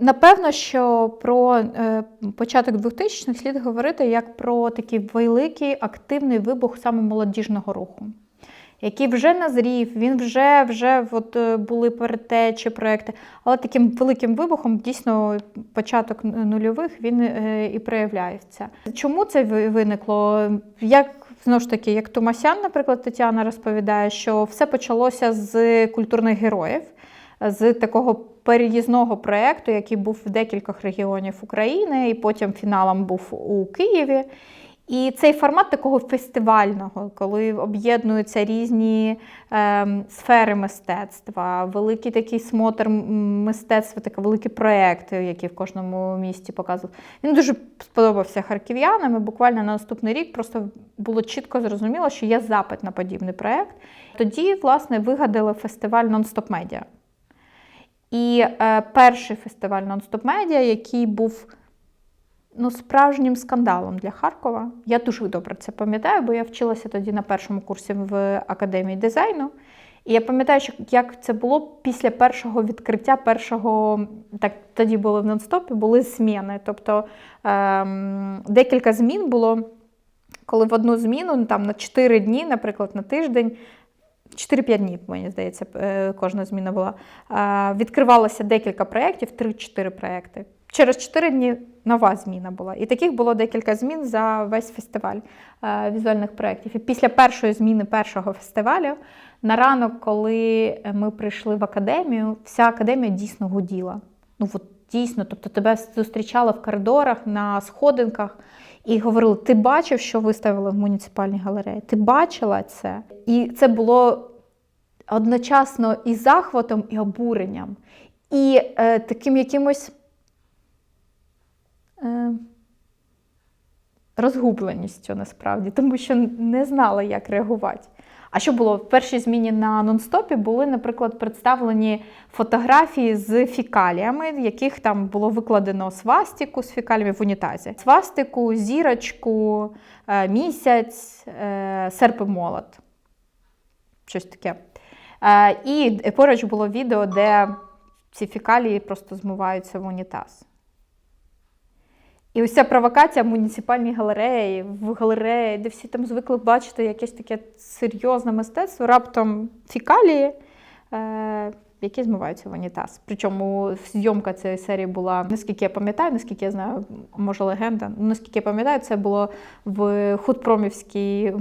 Напевно, що про е, початок 2000-х слід говорити як про такий великий активний вибух саме молодіжного руху, який вже назрів, він вже вже от, е, були передтечі проекти, але таким великим вибухом дійсно початок нульових він е, і проявляється. Чому це виникло? Як знову ж таки, як Тумасян, наприклад, Тетяна розповідає, що все почалося з культурних героїв з такого переїзного проєкту, який був в декількох регіонів України, і потім фіналом був у Києві. І цей формат такого фестивального, коли об'єднуються різні ем, сфери мистецтва, великий такий смотр мистецтва, такі великі проекти, які в кожному місті показували. Він дуже сподобався харків'янам. і Буквально на наступний рік просто було чітко зрозуміло, що є запит на подібний проект. Тоді, власне, вигадали фестиваль Нон-Стоп Медіа. І е, перший фестиваль Нон-Стоп Медіа, який був ну, справжнім скандалом для Харкова. Я дуже добре це пам'ятаю, бо я вчилася тоді на першому курсі в академії дизайну. І я пам'ятаю, як це було після першого відкриття, першого так тоді були в нон-стопі, були зміни. Тобто ем, декілька змін було, коли в одну зміну ну, там на 4 дні, наприклад, на тиждень. 4-5 днів, мені здається, е, кожна зміна була. Е, Відкривалося декілька проєктів, 3-4 проєкти. Через 4 дні нова зміна була. І таких було декілька змін за весь фестиваль е, візуальних проєктів. І після першої зміни першого фестивалю, на ранок, коли ми прийшли в академію, вся академія дійсно гуділа. Ну от дійсно, тобто тебе зустрічали в коридорах, на сходинках. І говорили: ти бачив, що виставили в муніципальній галереї? Ти бачила це? І це було одночасно і захватом, і обуренням, і е, таким якимось е, розгубленістю насправді, тому що не знала, як реагувати. А що було в першій зміні на нон-стопі були, наприклад, представлені фотографії з фікаліями, в яких там було викладено свастику з фікаліями в унітазі. Свастику, зірочку, е, місяць, е, серп і молот. Щось таке. Е, І поруч було відео, де ці фікалії просто змиваються в унітаз. І ось провокація в муніципальній галереї, в галереї, де всі там звикли бачити якесь таке серйозне мистецтво, раптом фікалії, е, які змиваються в унітаз. Причому зйомка цієї серії була, наскільки я пам'ятаю, наскільки я знаю, може легенда, ну, наскільки я пам'ятаю, це було в худпромівській е,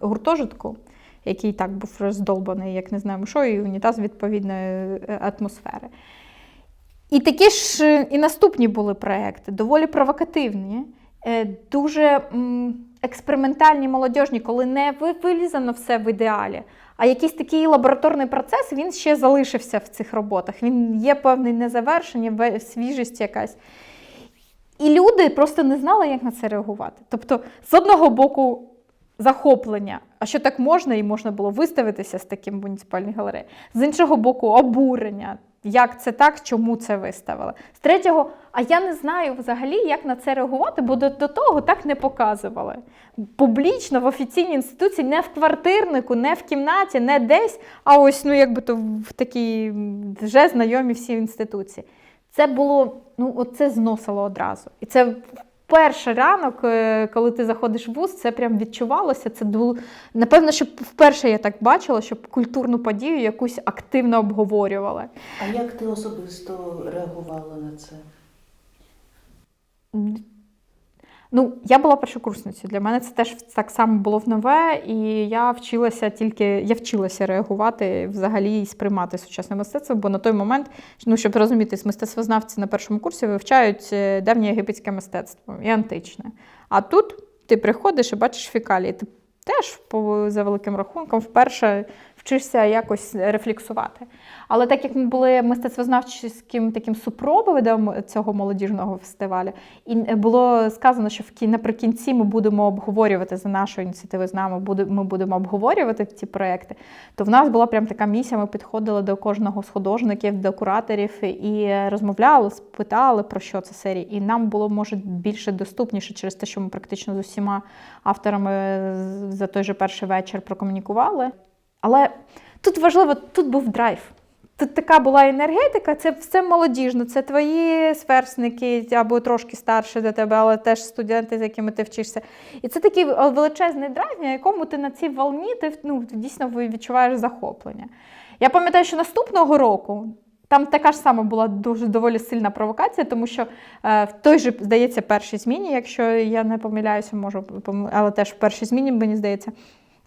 гуртожитку, який так був роздолбаний, як не знаємо що, і унітаз відповідної е, атмосфери. І такі ж е, і наступні були проекти, доволі провокативні, е, дуже експериментальні, молодіжні, коли не вилізано все в ідеалі, а якийсь такий лабораторний процес він ще залишився в цих роботах. Він є певний незавершення, свіжість якась. І люди просто не знали, як на це реагувати. Тобто, з одного боку, захоплення, а що так можна, і можна було виставитися з таким в муніципальній галереї. З іншого боку, обурення. Як це так, чому це виставили? З третього, а я не знаю взагалі, як на це реагувати, бо до, до того так не показували. Публічно в офіційній інституції, не в квартирнику, не в кімнаті, не десь, а ось ну якби то в такій вже знайомі всі інституції. Це було, ну, от це зносило одразу. І це перший ранок, е, коли ти заходиш в вуз, це прям відчувалося. Це було, напевно, що вперше я так бачила, щоб культурну подію якусь активно обговорювали. А як ти особисто реагувала на це? Ну, я була першокурсницею. Для мене це теж так само було в нове, і я вчилася тільки я вчилася реагувати взагалі і сприймати сучасне мистецтво, бо на той момент, ну щоб розуміти, мистецтвознавці на першому курсі вивчають е, давнє єгипетське мистецтво і античне. А тут ти приходиш і бачиш фікалії. Ти теж по за великим рахунком вперше вчишся якось рефлексувати. Але так як ми були мистецтвознавчим таким супроводом цього молодіжного фестивалю, і було сказано, що в кі- наприкінці ми будемо обговорювати за нашою ініціативою з нами, ми будемо обговорювати ці проекти, то в нас була прям така місія. Ми підходили до кожного з художників, до кураторів і розмовляли, спитали про що це серія. І нам було може більше доступніше через те, що ми практично з усіма авторами за той же перший вечір прокомунікували. Але тут важливо, тут був драйв. Тут така була енергетика, це все молодіжно, це твої сверстники або трошки старші до тебе, але теж студенти, з якими ти вчишся. І це такий величезний драйв, на якому ти на цій волні ти ну, дійсно відчуваєш захоплення. Я пам'ятаю, що наступного року там така ж сама була дуже доволі сильна провокація, тому що е, в той же, здається, першій зміні, якщо я не помиляюся, можу, але теж в першій зміні, мені здається,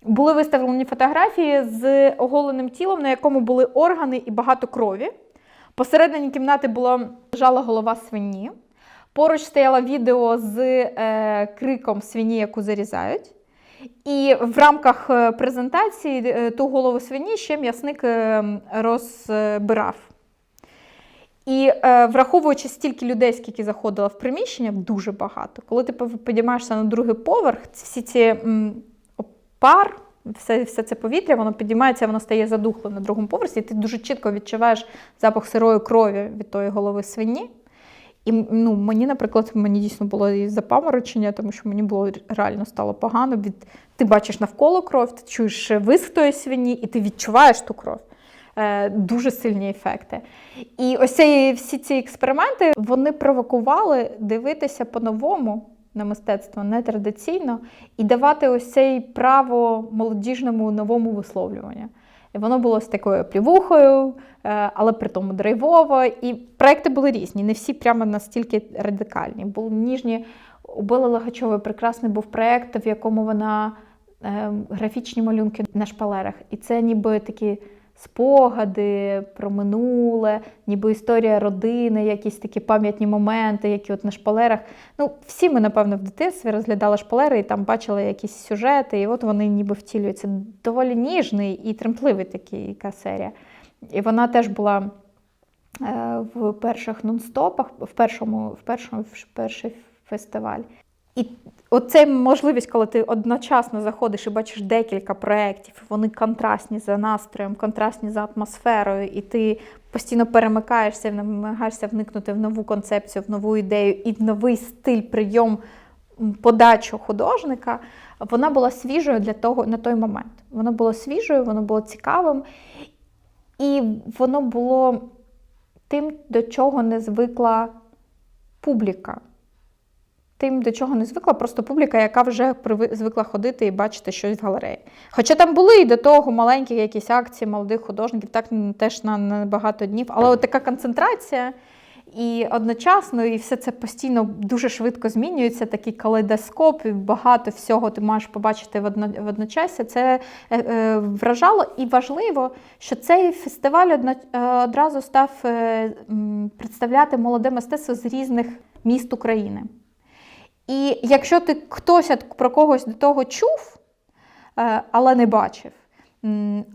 були виставлені фотографії з оголеним тілом, на якому були органи і багато крові. Посередині кімнати була лежала голова свині. Поруч стояло відео з е, криком свині, яку зарізають. І в рамках е, презентації е, ту голову свині ще м'ясник е, розбирав. І е, враховуючи стільки людей, скільки заходило в приміщення, дуже багато. Коли ти підіймаєшся на другий поверх, всі ці пар, все, все це повітря, воно підіймається, воно стає задухлим на другому поверсі, і ти дуже чітко відчуваєш запах сирої крові від тої голови свині. І ну, мені, наприклад, мені дійсно було і запаморочення, тому що мені було реально стало погано. Від... Ти бачиш навколо кров, ти чуєш виск тої свині, і ти відчуваєш ту кров. Е, дуже сильні ефекти. І ось ці, всі ці експерименти вони провокували дивитися по-новому на мистецтво нетрадиційно і давати ось цей право молодіжному новому висловлюванню. І воно було з такою плівухою, е, але при тому драйвово. І проекти були різні, не всі прямо настільки радикальні. Були ніжні. У Бели Логачової прекрасний був проєкт, в якому вона е, графічні малюнки на шпалерах. І це ніби такі спогади про минуле, ніби історія родини, якісь такі пам'ятні моменти, які от на шпалерах. Ну, всі ми, напевно, в дитинстві розглядали шпалери і там бачили якісь сюжети, і от вони ніби втілюються. Доволі ніжний і тремтливий такий яка серія. І вона теж була е, в перших нон-стопах, в першому, в першому в перший фестиваль. І оце можливість, коли ти одночасно заходиш і бачиш декілька проєктів, вони контрастні за настроєм, контрастні за атмосферою, і ти постійно перемикаєшся, намагаєшся вникнути в нову концепцію, в нову ідею і в новий стиль, прийом, подачу художника, вона була свіжою для того на той момент. Воно було свіжою, воно було цікавим, і воно було тим, до чого не звикла публіка тим, до чого не звикла, просто публіка, яка вже звикла ходити і бачити щось в галереї. Хоча там були і до того маленькі якісь акції молодих художників, так теж на, багато днів. Але от така концентрація і одночасно, і все це постійно дуже швидко змінюється, такий калейдоскоп, і багато всього ти маєш побачити водно, водночасі. Це е, е, вражало і важливо, що цей фестиваль е, одразу став представляти молоде мистецтво з різних міст України. І якщо ти хтось про когось до того чув, е, але не бачив,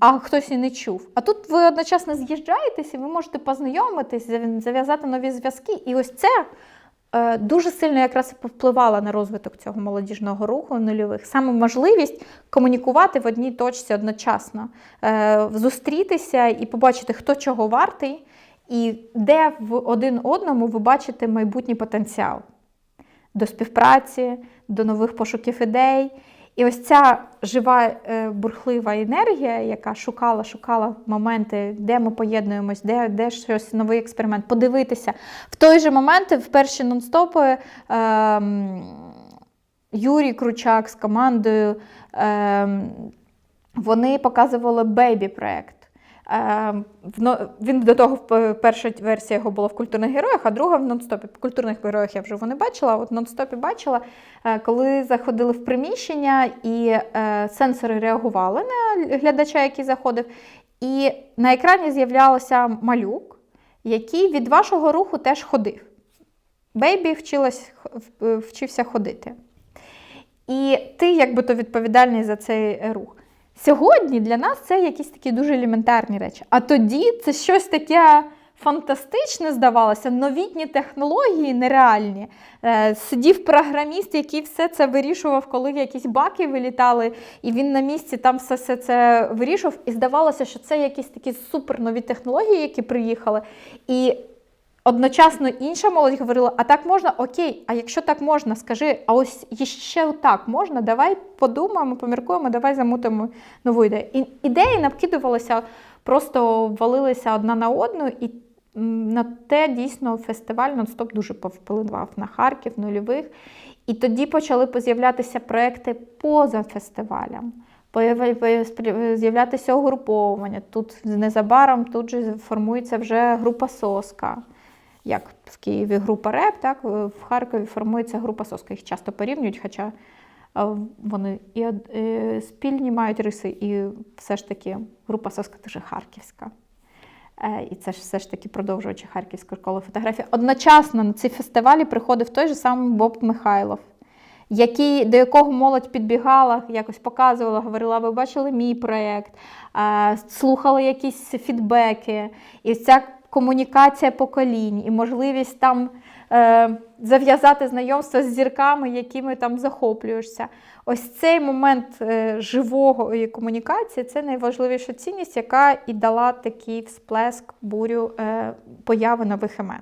а хтось і не чув. А тут ви одночасно з'їжджаєтесь і ви можете познайомитись, зав'язати нові зв'язки. І ось це е, дуже сильно якраз повпливало на розвиток цього молодіжного руху нульових. Саме можливість комунікувати в одній точці одночасно, е, зустрітися і побачити, хто чого вартий, і де в один одному ви бачите майбутній потенціал до співпраці, до нових пошуків ідей. І ось ця жива е, бурхлива енергія, яка шукала, шукала моменти, де ми поєднуємось, де, де щось новий експеримент, подивитися. В той же момент, в перші нон-стопи, ем, Юрій Кручак з командою, ем, вони показували бейбі-проект. Е, Він до того перша версія його була в культурних героях, а друга в нон-стопі. В культурних героях я вже не бачила, а от в нон-стопі бачила, е, коли заходили в приміщення і е, сенсори реагували на глядача, який заходив. І на екрані з'являвся малюк, який від вашого руху теж ходив. Бейбі вчилась, вчився ходити. І ти, якби то відповідальний за цей рух. Сьогодні для нас це якісь такі дуже елементарні речі. А тоді це щось таке фантастичне здавалося, новітні технології нереальні. Е, сидів програміст, який все це вирішував, коли якісь баки вилітали, і він на місці там все, все це вирішував. І здавалося, що це якісь такі супернові технології, які приїхали. І Одночасно інша молодь говорила, а так можна? Окей, а якщо так можна, скажи, а ось ще так можна, давай подумаємо, поміркуємо, давай замутимо нову ідею. І ідеї накидувалися, просто валилися одна на одну, і на те дійсно фестиваль нон-стоп дуже повпливав на Харків, нульових. І тоді почали з'являтися проекти поза фестивалем. З'являтися угруповування. Тут незабаром тут же формується вже група Соска. Як в Києві група РЕП, так в Харкові формується група Соска. Їх часто порівнюють, хоча е, вони і е, спільні мають риси, і все ж таки група Соска дуже харківська. Е, І це ж все ж таки продовжувачі Харківської школи фотографії. Одночасно на ці фестивалі приходив той же самий Боб Михайлов, який, до якого молодь підбігала, якось показувала, говорила, ви бачили мій проєкт, слухали якісь фідбеки. І ця комунікація поколінь, і можливість там е, зав'язати знайомство з зірками, якими там захоплюєшся. Ось цей момент е, живого комунікації це найважливіша цінність, яка і дала такий всплеск бурю е, появи нових імен.